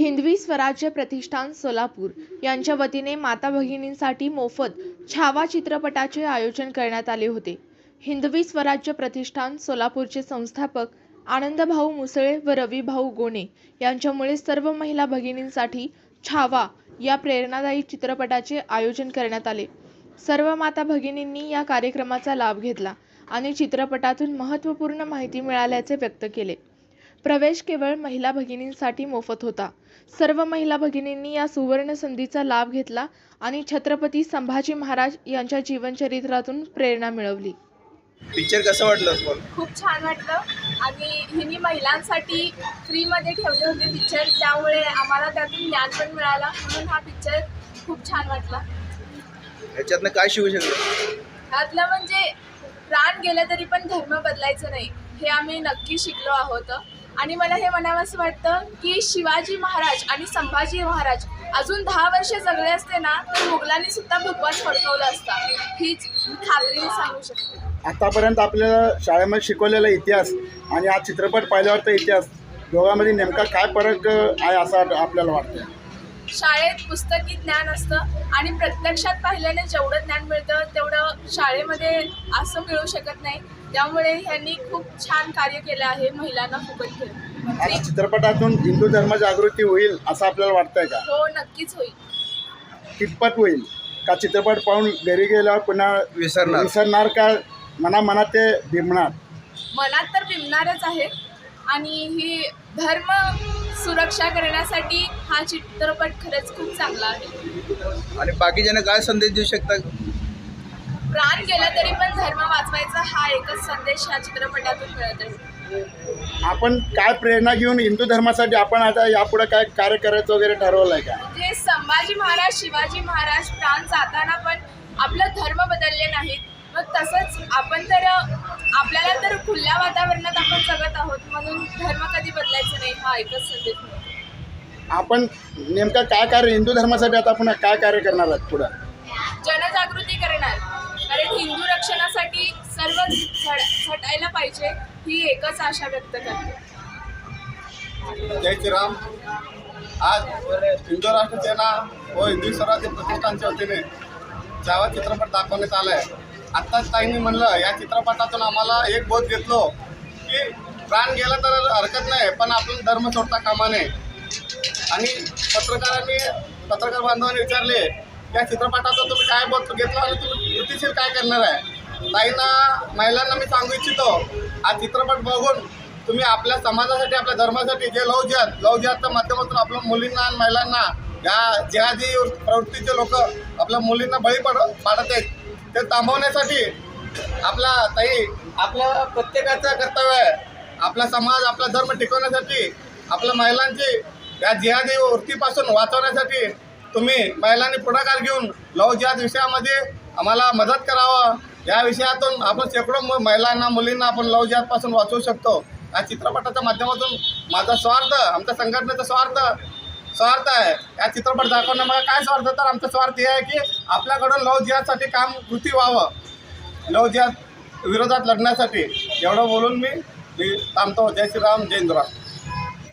हिंदवी स्वराज्य प्रतिष्ठान सोलापूर. यांच्या वतीने माता भगिनींसाठी मोफत छावा चित्रपटाचे आयोजन करण्यात आले होते. हिंदवी स्वराज्य प्रतिष्ठान सोलापूरचे संस्थापक आनंदभाऊ मुसळे व रविभाऊ गोणे यांच्यामुळे सर्व महिला भगिनींसाठी छावा या प्रेरणादायी चित्रपटाचे आयोजन करण्यात आले. सर्व माता भगिनींनी या कार्यक्रमाचा लाभ घेतला आणि चित्रपटातून महत्त्वपूर्ण माहिती मिळाल्याचे व्यक्त केले. प्रवेश केवळ महिला भगिनींसाठी मोफत होता. सर्व महिला भगिनींनी या सुवर्ण संधीचा लाभ घेतला आणि छत्रपती संभाजी महाराज यांच्या जीवनचरित्रातून प्रेरणा मिळवली. पिक्चर कसं वाटलं? खूप छान वाटलं. आणि हिनी महिलांसाठी फ्रीमध्ये ठेवले होते पिक्चर त्यामुळे आम्हाला त्यातून ज्ञान पण मिळालं. म्हणून हा पिक्चर खूप छान वाटला. ह्याच्यातनं काय शिकू शकतो त्यातलं म्हणजे प्राण गेलं तरी पण धर्म बदलायचं नाही. हे आम्ही नक्की शिकलो आहोत. आणि मला हे म्हणावंसं वाटतं की शिवाजी महाराज आणि संभाजी महाराज अजून दहा वर्ष जगले असते ना तर मुघलांनी सुद्धा भगवान फडकवलं असता. हीच मी सांगू शकते. आतापर्यंत आपल्याला शाळेमध्ये शिकवलेला इतिहास आणि हा चित्रपट पाहिल्यावरचा इतिहास दोघांमध्ये नेमका काय फरक आहे असं आपल्याला वाटतं शाळेत पुस्तकी ज्ञान असतं आणि प्रत्यक्षात पाहिल्याने जेवढं ज्ञान मिळतं तेवढं शाळेमध्ये असं मिळू शकत नाही. त्यामुळे ह्यांनी खूप छान कार्य केलं आहे महिलांना फुकट आता चित्रपटातून हिंदू धर्म जागृती होईल असं आपल्याला वाटतंय का? हो नक्कीच होईल. कितपत होईल? का चित्रपट पाहून घरी गेल्यावर पुन्हा विसरणार? विसरणार का? मना मनात ते भिमणार मनात तर बिमणारच आहे. आणि ही धर्म सुरक्षा करण्यासाठी हा चित्रपट खरंच खूप चांगला आहे. आणि बाकीच्यांना काय संदेश देऊ शकता? प्राण गेला तरी पण धर्म वाचवायचा हा एकच संदेश ह्या चित्रपटातून मिळत आहे. आपण काय प्रेरणा घेऊन हिंदू धर्मासाठी आपण आता यापुढे काय कार्य करायचं वगैरे ठरवलं आहे का? म्हणजे संभाजी महाराज शिवाजी महाराज प्राण जाताना पण आपलं धर्म बदलले नाहीत. मग तसंच आपण तर आपल्याला तर खुल्या वातावरणात आपण जगत आहोत म्हणून धर्म कधी बदलायचं नाही हा एकच संदेश मिळतो. आपण नेमका काय कार्य हिंदू धर्मासाठी आता पुन्हा काय कार्य करणार आहात पुढं? जनजागृती करणार. कारण हिंदू रक्षणासाठी सर्व झड झटायला पाहिजे ही एकच आशा व्यक्त करते. जय श्रीराम. आज हिंदू राष्ट्र सेना व हिंदू स्वराज्य प्रतिष्ठानच्या वतीने जावा चित्रपट दाखवण्यात आला आहे आत्ताच ताईंनी म्हणलं या चित्रपटातून आम्हाला एक बोध घेतलो. प्राण गेला तर हरकत नाही पण आपण धर्म सोडता कामा नये. आणि पत्रकारांनी पत्रकार बांधवांनी विचारले या चित्रपटाचा तुम्ही काय बघ घेतला आणि तुम्ही कृतीशील काय करणार आहे? ताईंना महिलांना मी सांगू इच्छितो हा चित्रपट बघून तुम्ही आपल्या समाजासाठी आपल्या धर्मासाठी जे लव जिहाद लव जिहादच्या माध्यमातून आपल्या मुलींना आणि महिलांना या जिहादी प्रवृत्तीचे लोक आपल्या मुलींना बळी पड पाडत आहेत. ते थांबवण्यासाठी आपला ताई आपल्या प्रत्येकाचं कर्तव्य आहे. आपला समाज आपला धर्म टिकवण्यासाठी आपल्या महिलांची या जिहादी वृत्तीपासून वाचवण्यासाठी तुम्ही महिलांनी पुढाकार घेऊन लव जिहाद विषयामध्ये आम्हाला मदत करावं. या विषयातून आपण शेकडो महिलांना मुलींना आपण लव जिहादपासून वाचवू शकतो. या चित्रपटाच्या माध्यमातून माझा स्वार्थ आमच्या संघटनेचा स्वार्थ स्वार्थ आहे. या चित्रपट दाखवण्यामध्ये काय स्वार्थ? तर आमचा स्वार्थ हे आहे की आपल्याकडून लव जिहादसाठी काम कृती व्हावं. लव जिहाद विरोधात लढण्यासाठी. एवढं बोलून मी मी थांबतो जय श्रीराम जय हिंदुराष्ट्र